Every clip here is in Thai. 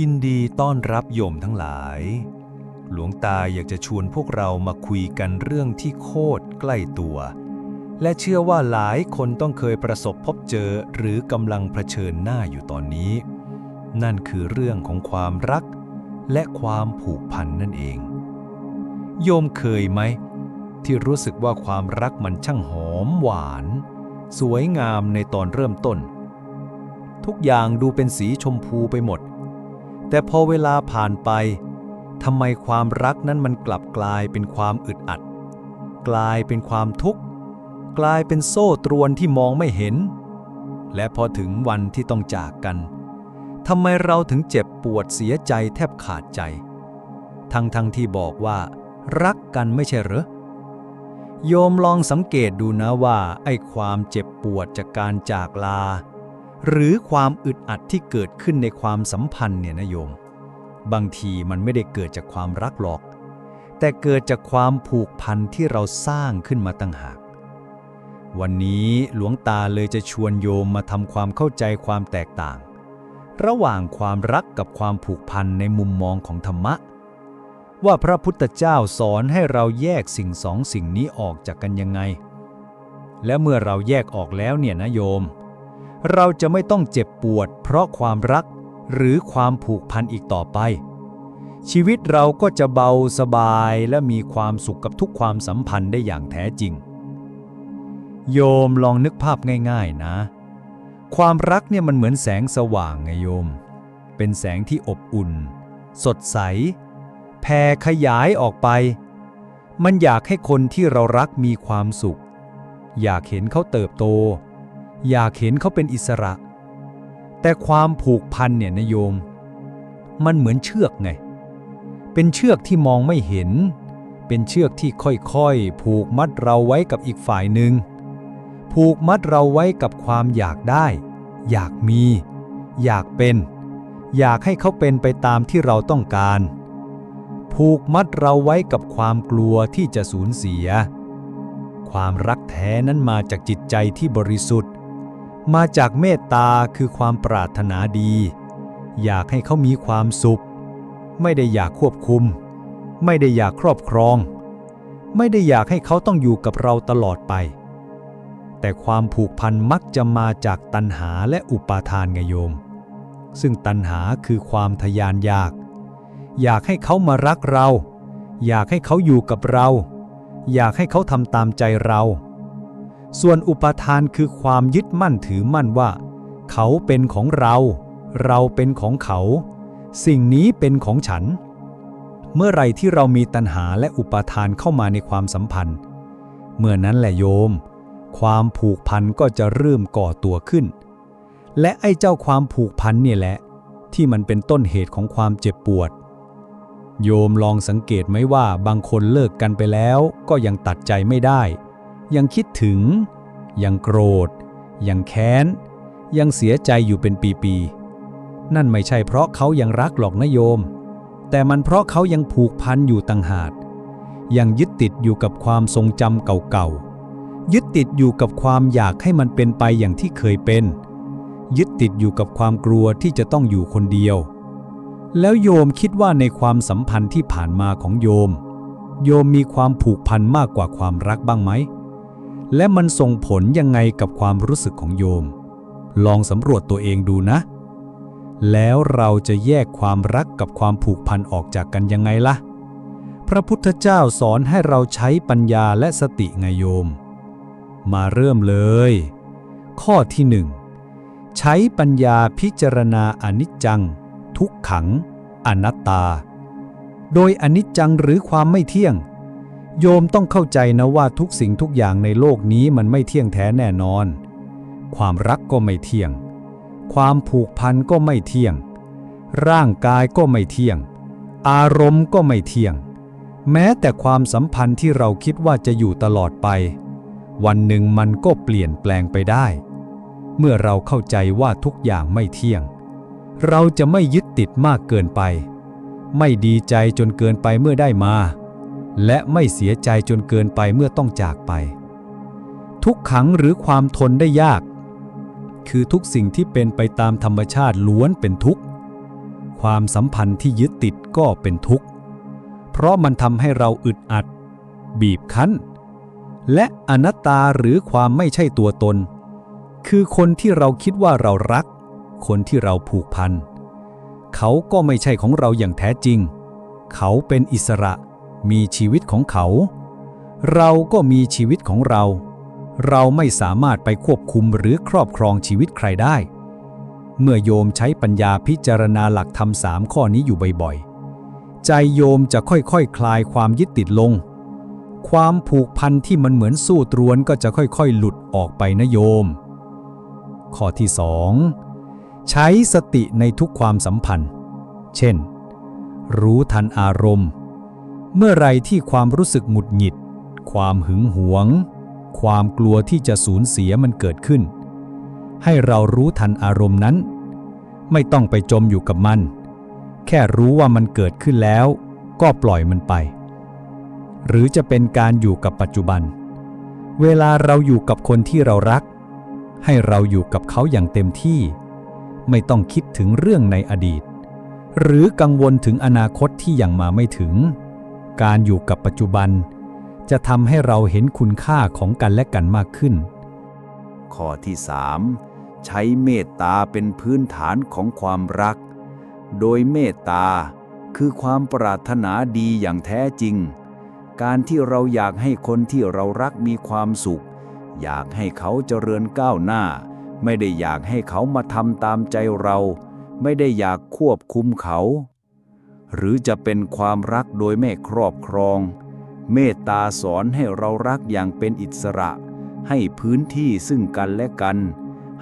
ยินดีต้อนรับโยมทั้งหลาย หลวงตาอยากจะชวนพวกเรามาคุยกันเรื่องที่โคตรใกล้ตัว และเชื่อว่าหลายคนต้องเคยประสบพบเจอหรือกำลังเผชิญหน้าอยู่ตอนนี้ นั่นคือเรื่องของความรัก และความผูกพันนั่นเอง โยมเคยไหม ที่รู้สึกว่าความรักมันช่างหอมหวาน สวยงามในตอนเริ่มต้น ทุกอย่างดูเป็นสีชมพูไปหมด แต่พอเวลาผ่านไปทำไมความรักนั้นมันกลับกลายเป็นความอึดอัด กลายเป็นความทุกข์ กลายเป็นโซ่ตรวนที่มองไม่เห็น และพอถึงวันที่ต้องจากกันทำไมเราถึงเจ็บปวดเสียใจแทบขาดใจ ทั้งทั้งที่บอกว่า รักกันไม่ใช่เหรอ โยมลองสังเกตดูนะว่าไอ้ความเจ็บปวดจากการจากลา หรือความอึดอัดที่เกิดขึ้นในความสัมพันธ์เนี่ยนะโยม บางทีมันไม่ได้เกิดจากความรักหรอก แต่เกิดจากความผูกพันที่เราสร้างขึ้นมาตั้งหาก วันนี้หลวงตาเลยจะชวนโยมมาทำความเข้าใจความแตกต่าง ระหว่างความรักกับความผูกพันในมุมมองของธรรมะ ว่าพระพุทธเจ้าสอนให้เราแยกสิ่งสองสิ่งนี้ออกจากกันยังไง และเมื่อเราแยกออกแล้วเนี่ยนะโยมเเราจะไม่ต้องเจ็บปวด เพราะความรักหรือความผูกพันอีกต่อไป ชีวิตเราก็จะเบาสบายและมีความสุขกับทุกความสัมพันธ์ได้อย่างแท้จริง โยมลองนึกภาพง่ายๆนะ ความรักเนี่ยมันเหมือนแสงสว่างไงโยม เป็นแสงที่อบอุ่น สดใส แผ่ขยายออกไป มันอยากให้คนที่เรารักมีความสุข อยากเห็นเขาเติบโต อยากเห็นเขาเป็นอิสระ แต่ความผูกพันเนี่ยนะโยม มันเหมือนเชือกไง เป็นเชือกที่มองไม่เห็น เป็นเชือกที่ค่อยๆ ผูกมัดเราไว้กับอีกฝ่ายหนึ่ง ผูกมัดเราไว้กับความอยากได้ อยากมี อยากเป็น อยากให้เขาเป็นไปตามที่เราต้องการ ผูกมัดเราไว้กับความกลัวที่จะสูญเสีย ความรักแท้นั้นมาจากจิตใจที่บริสุทธิ์ มาจากเมตตาคือความปรารถนาดี อยากให้เขามีความสุข ไม่ได้อยากควบคุม ไม่ได้อยากครอบครอง ไม่ได้อยากให้เขาต้องอยู่กับเราตลอดไป แต่ความผูกพันมักจะมาจากตัณหาและอุปาทานไงโยม ซึ่งตัณหาคือความทยานอยาก อยากให้เขามารักเรา อยากให้เขาอยู่กับเรา อยากให้เขาทำตามใจเรา ส่วนอุปทานคือความยึดมั่นถือมั่นว่า เขาเป็นของเรา เราเป็นของเขา สิ่งนี้เป็นของฉัน เมื่อไรที่เรามีตัณหาและอุปทานเข้ามาในความสัมพันธ์ เมื่อนั้นแหละโยม ความผูกพันก็จะเริ่มก่อตัวขึ้น และไอ้เจ้าความผูกพันนี่แหละ ที่มันเป็นต้นเหตุของความเจ็บปวด โยมลองสังเกตไหมว่าบางคนเลิกกันไปแล้วก็ยังตัดใจไม่ได้ ยังคิดถึง ยังโกรธ ยังแค้น ยังเสียใจอยู่เป็นปีๆ นั่นไม่ใช่เพราะเขายังรักหรอกนะโยม แต่มันเพราะเขายังผูกพันอยู่ต่างหาก ยังยึดติดอยู่กับความทรงจำเก่าๆ ยึดติดอยู่กับความอยากให้มันเป็นไปอย่างที่เคยเป็น ยึดติดอยู่กับความกลัวที่จะต้องอยู่คนเดียว แล้วโยมคิดว่าในความสัมพันธ์ที่ผ่านมาของโยม โยมมีความผูกพันมากกว่าความรักบ้างไหม และมันส่งผลยังไงกับความรู้สึกของโยม ลองสำรวจตัวเองดูนะ แล้วเราจะแยกความรักกับความผูกพันออกจากกันยังไงล่ะ พระพุทธเจ้าสอนให้เราใช้ปัญญาและสติไงโยม มาเริ่มเลย ข้อที่หนึ่งใช้ปัญญาพิจารณาอนิจจัง ทุกขัง อนัตตา โดยอนิจจังหรือความไม่เที่ยง โยมต้องเข้าใจนะว่าทุกสิ่งทุกอย่างในโลกนี้มันไม่เที่ยงแท้แน่นอน ความรักก็ไม่เที่ยง ความผูกพันก็ไม่เที่ยง ร่างกายก็ไม่เที่ยง อารมณ์ก็ไม่เที่ยง แม้แต่ความสัมพันธ์ที่เราคิดว่าจะอยู่ตลอดไป วันหนึ่งมันก็เปลี่ยนแปลงไปได้ เมื่อเราเข้าใจว่าทุกอย่างไม่เที่ยง เราจะไม่ยึดติดมากเกินไป ไม่ดีใจจนเกินไปเมื่อได้มา และไม่เสียใจจนเกินไปเมื่อต้องจากไป ทุกขังหรือความทนได้ยาก คือทุกสิ่งที่เป็นไปตามธรรมชาติล้วนเป็นทุกข์ ความสัมพันธ์ที่ยึดติดก็เป็นทุกข์ เพราะมันทำให้เราอึดอัด บีบคั้น และอนัตตาหรือความไม่ใช่ตัวตน คือคนที่เราคิดว่าเรารัก คนที่เราผูกพัน เขาก็ไม่ใช่ของเราอย่างแท้จริง เขาเป็นอิสระ มีชีวิตของเขา เราก็มีชีวิตของเรา เราไม่สามารถไปควบคุมหรือครอบครองชีวิตใครได้ เมื่อโยมใช้ปัญญาพิจารณาหลักธรรมสามข้อนี้อยู่บ่อยๆ ใจโยมจะค่อยๆคคลายความยึดติดลง ความผูกพันที่มันเหมือนสู้ตรวนก็จะค่อยๆ หลุดออกไปนะโยม ข้อที่2ใช้สติในทุกความสัมพันธ์ เช่น รู้ทันอารมณ์ เมื่อไรที่ความรู้สึกหงุดหงิด ความหึงหวง ความกลัวที่จะสูญเสียมันเกิดขึ้น ให้เรารู้ทันอารมณ์นั้น ไม่ต้องไปจมอยู่กับมัน แค่รู้ว่ามันเกิดขึ้นแล้ว ก็ปล่อยมันไป หรือจะเป็นการอยู่กับปัจจุบัน เวลาเราอยู่กับคนที่เรารัก ให้เราอยู่กับเขาอย่างเต็มที่ ไม่ต้องคิดถึงเรื่องในอดีต หรือกังวลถึงอนาคตที่ยังมาไม่ถึง การอยู่กับปัจจุบัน จะทำให้เราเห็นคุณค่าของกันและกันมากขึ้น ข้อที่ 3 ใช้เมตตาเป็นพื้นฐานของความรัก โดยเมตตาคือความปรารถนาดีอย่างแท้จริง การที่เราอยากให้คนที่เรารักมีความสุข อยากให้เขาเจริญก้าวหน้า ไม่ได้อยากให้เขามาทำตามใจเรา ไม่ได้อยากควบคุมเขา หรือจะเป็นความรักโดยไม่ครอบครอง เมตตาสอนให้เรารักอย่างเป็นอิสระ ให้พื้นที่ซึ่งกันและกัน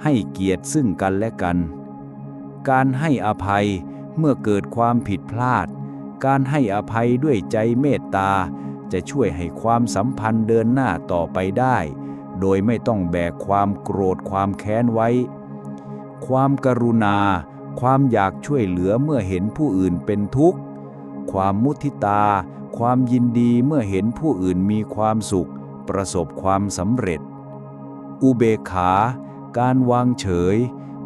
ให้เกียรติซึ่งกันและกัน การให้อภัยเมื่อเกิดความผิดพลาด การให้อภัยด้วยใจเมตตาจะช่วยให้ความสัมพันธ์เดินหน้าต่อไปได้ โดยไม่ต้องแบกความโกรธความแค้นไว้ ความกรุณา ความอยากช่วยเหลือเมื่อเห็นผู้อื่นเป็นทุกข์ ความมุทิตา ความยินดีเมื่อเห็นผู้อื่นมีความสุข ประสบความสำเร็จ อุเบกขา การวางเฉย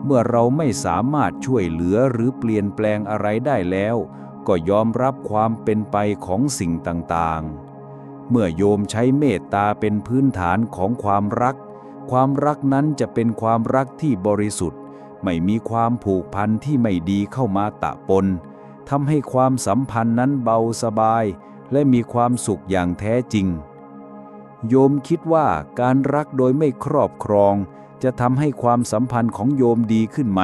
เมื่อเราไม่สามารถช่วยเหลือหรือเปลี่ยนแปลงอะไรได้แล้ว ก็ยอมรับความเป็นไปของสิ่งต่างๆ เมื่อโยมใช้เมตตาเป็นพื้นฐานของความรัก ความรักนั้นจะเป็นความรักที่บริสุทธิ์ ไม่มีความผูกพันที่ไม่ดีเข้ามาตะปนทำให้ความสัมพันธ์นั้นเบาสบาย และมีความสุขอย่างแท้จริง โยมคิดว่าการรักโดยไม่ครอบครอง จะทำให้ความสัมพันธ์ของโยมดีขึ้นไหม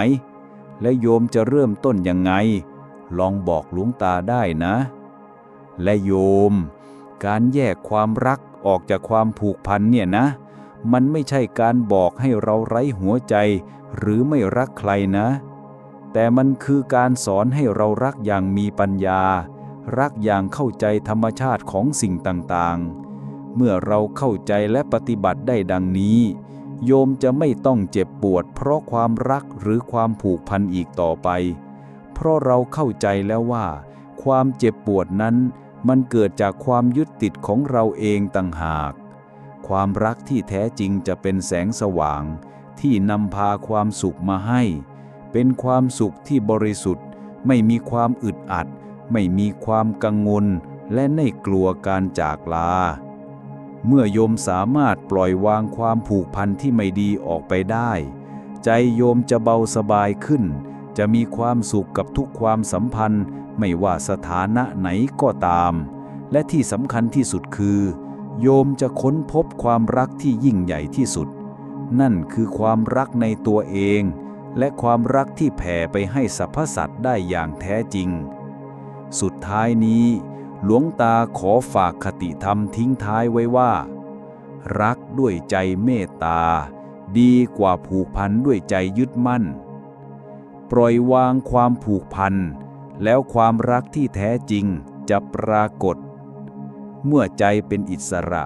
และโยมจะเริ่มต้นยังไง ลองบอกหลวงตาได้นะ และโยม การแยกความรักออกจากความผูกพันเนี่ยนะ มันไม่ใช่การบอกให้เราไร้หัวใจ หรือไม่รักใครนะ แต่มันคือการสอนให้เรารักอย่างมีปัญญา รักอย่างเข้าใจธรรมชาติของสิ่งต่างๆ เมื่อเราเข้าใจและปฏิบัติได้ดังนี้ โยมจะไม่ต้องเจ็บปวด เพราะความรักหรือความผูกพันอีกต่อไป เพราะเราเข้าใจแล้วว่า ความเจ็บปวดนั้นมันเกิดจากความยึดติดของเราเองต่างหาก ความรักที่แท้จริงจะเป็นแสงสว่าง ที่นำพาความสุขมาให้ เป็นความสุขที่บริสุทธิ์ ไม่มีความอึดอัด ไม่มีความกังวล และไม่กลัวการจากลา เมื่อโยมสามารถปล่อยวางความผูกพันที่ไม่ดีออกไปได้ ใจโยมจะเบาสบายขึ้น จะมีความสุขกับทุกความสัมพันธ์ ไม่ว่าสถานะไหนก็ตาม และที่สำคัญที่สุดคือ โยมจะค้นพบความรักที่ยิ่งใหญ่ที่สุด นั่นคือความรักในตัวเอง และความรักที่แผ่ไปให้สรรพสัตว์ได้อย่างแท้จริง สุดท้ายนี้ หลวงตาขอฝากคติธรรมทิ้งท้ายไว้ว่า รักด้วยใจเมตตา ดีกว่าผูกพันด้วยใจยึดมั่น ปล่อยวางความผูกพัน แล้วความรักที่แท้จริงจะปรากฏ เมื่อใจเป็นอิสระ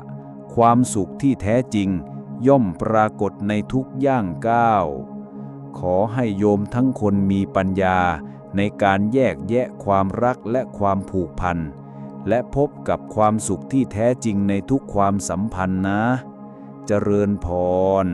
ความสุขที่แท้จริง ย่อมปรากฏในทุกย่างก้าว ขอให้โยมทั้งคนมีปัญญาในการแยกแยะความรักและความผูกพัน และพบกับความสุขที่แท้จริงในทุกความสัมพันธ์นะ เจริญพร